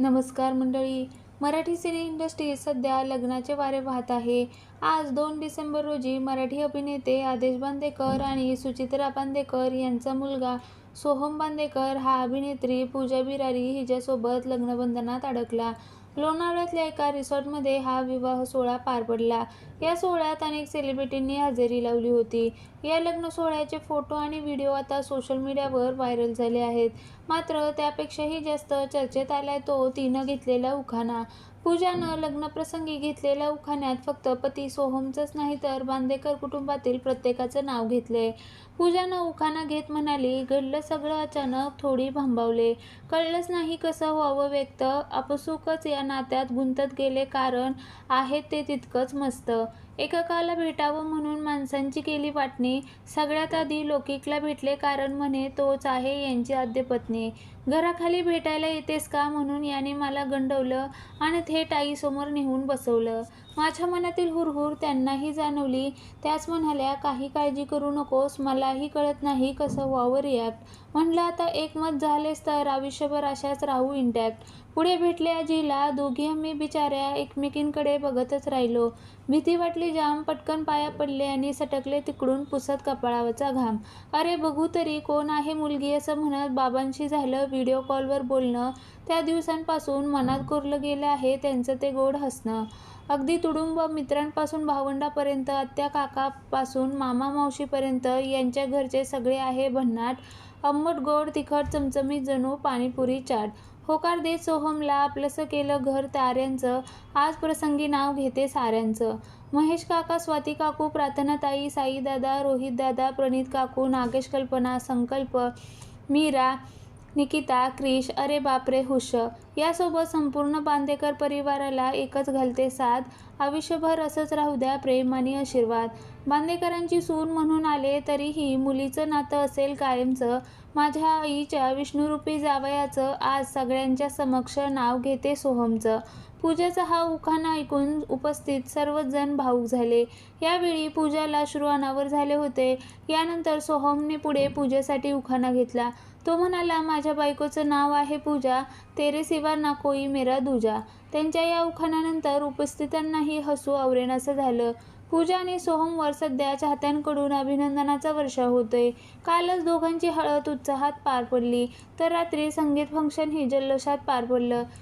नमस्कार मंडळी. मराठी सिने इंडस्ट्री सध्या लग्नाचे वारे वाहत आहे. आज दोन डिसेंबर रोजी मराठी अभिनेते आदेश बांदेकर आणि सुचित्रा बांदेकर यांचा मुलगा सोहम बांदेकर हा अभिनेत्री पूजा बिरारी हिच्यासोबत लग्नबंधनात अडकला. लोणावळ्यातल्या एका रिसॉर्टमध्ये हा विवाह सोहळा पार पडला. या सोहळ्यात अनेक सेलिब्रिटींनी हजेरी लावली होती. या लग्न सोहळ्याचे फोटो आणि व्हिडिओ आता सोशल मीडियावर व्हायरल झाले आहेत. मात्र त्यापेक्षाही जास्त चर्चेत आलाय तो तिनं घेतलेला उखाणा. पूजानं लग्नप्रसंगी घेतलेल्या उखाण्यात फक्त पती सोहमचंच नाही तर बांदेकर कुटुंबातील प्रत्येकाचं नाव घेतले पूजानं उखाणा घेत म्हणाली घडलं सगळं अचानक थोडी भांबावले. कळलंच नाही कसं व्हावं व्यक्त. आपसुकच या नात्यात गुंतत गेले कारण आहे ते तितकंच मस्त. एककाला भेटावं म्हणून माणसांची केली वाटणी. सगळ्यात आधी लौकिकला भेटले कारण म्हणे तोच आहे यांची आद्यपत्नी घराखाली भेटायला येतेस का म्हणून याने मला गंडवलं आणि थेट आईसमोर नेऊन बसवलं. माझ्या मनातील हुरहुर त्यांनाही जाणवली. त्याच म्हणाल्या काही काळजी करू नकोस मलाही कळत नाही कसं व्हावं रिॲक्ट म्हणलं आता एकमत झालेस तर आयुष्यभर अशाच राहू इंटॅक्ट पुढे भेटले आजीला दोघी आम्ही बिचाऱ्या एकमेकींकडे बघतच राहिलो. भीती वाटली जाम पटकन पाया पडले आणि सटकले तिकडून पुसत कपाळावरचा घाम. अरे बघू तरी कोण आहे मुलगी असं म्हणत बाबांशी झालं व्हिडिओ कॉलवर बोलणं. त्या दिवसांपासून मनात कोरलं गेलं आहे त्यांचं ते गोड हसणं. अगदी तुडुंब मित्रांपासून भावंडापर्यंत आत्या काकापासून मामा मावशीपर्यंत यांच्या घरचे सगळे आहे भन्नाट. आंबट गोड तिखट चमचमीत जणू पाणीपुरी चाट. होकार देत सोहमला आपलंसं केलं घर ताऱ्यांचं. आज प्रसंगी नाव घेते साऱ्यांचं. महेश काका स्वाती काकू प्रार्थनाताई साईदादा रोहितदादा प्रणित काकू नागेश कल्पना संकल्प मीरा निकिता क्रिश अरे बापरे हुश. यासोबत संपूर्ण बांदेकर परिवाराला एकच घालते साथ. आयुष्यभर असंच राहू द्या प्रेम आणि आशीर्वाद. बांदेकरांची सून म्हणून आले तरीही मुलीचं नातं असेल कायमचं. माझ्या आईच्या विष्णुरूपी जावयाचं आज सगळ्यांच्या समक्ष नाव घेते सोहमचं. पूजेचा हा उखाणा ऐकून उपस्थित सर्वच जण भाऊक झाले. यावेळी पूजाला अश्रू झाले होते. यानंतर सोहमने पुढे पूजेसाठी उखाणा घेतला. तो म्हणाला माझ्या बायकोचं नाव आहे पूजा. तेरे सिवा ना कोई मेरा दुजा. त्यांच्या या उखाणानंतर उपस्थितांनाही हसू आवरेनासं झालं. पूजा आणि सोहमवर सध्या चाहत्यांकडून अभिनंदनाचा वर्षा होतोय. कालच दोघांची हळद उत्साहात पार पडली. तर रात्री संगीत फंक्शन ही जल्लोषात पार पडलं.